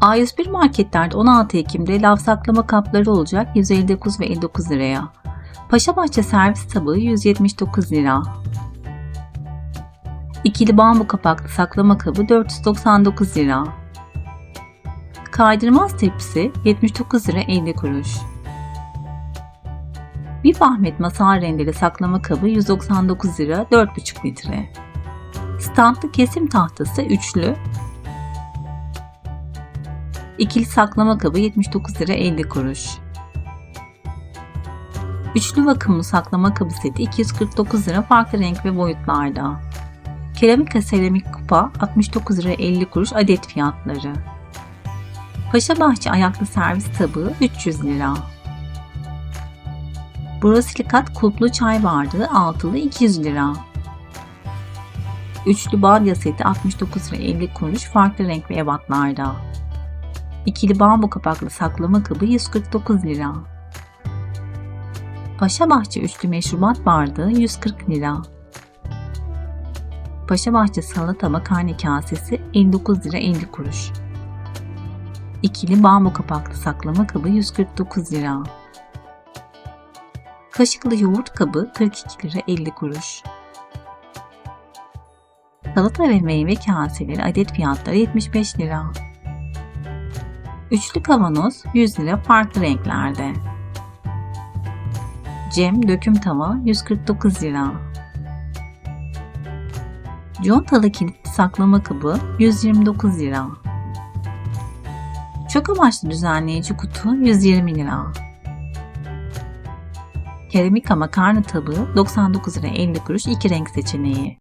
A101 marketlerde 16 Ekim'de lav saklama kapları olacak 159 ve 59 liraya. Paşabahçe servis tabağı 179 lira. İkili bambu kapaklı saklama kabı 499 lira. Kaydırmaz tepsi 79 lira 50 kuruş. Bir Bahmet masal rendeli saklama kabı 199 lira 4,5 litre. Standlı kesim tahtası üçlü. İkili saklama kabı 79 lira 50 kuruş. Üçlü vakumlu saklama kabı seti 249 lira farklı renk ve boyutlarda. Keramika seramik kupa 69 lira 50 kuruş adet fiyatları. Paşabahçe ayaklı servis tabağı 300 lira. Borosilikat kulplu çay bardağı altılı 200 lira. Üçlü badya seti 69 lira 50 kuruş farklı renk ve ebatlarda. İkili bambu kapaklı saklama kabı 149 lira. Paşabahçe üçlü meşrubat bardağı 140 lira. Paşabahçe salata makarna kasesi 59 lira 50 kuruş. İkili bambu kapaklı saklama kabı 149 lira. Kaşıklı yoğurt kabı 42 lira 50 kuruş. Salata ve meyve kaseleri adet fiyatları 75 lira. Üçlü kavanoz 100 lira farklı renklerde. Cem döküm tava 149 lira. Contalı kilitli saklama kabı 129 lira. Çok amaçlı düzenleyici kutu 120 lira. Keramika makarna tabağı 99 lira 50 kuruş iki renk seçeneği.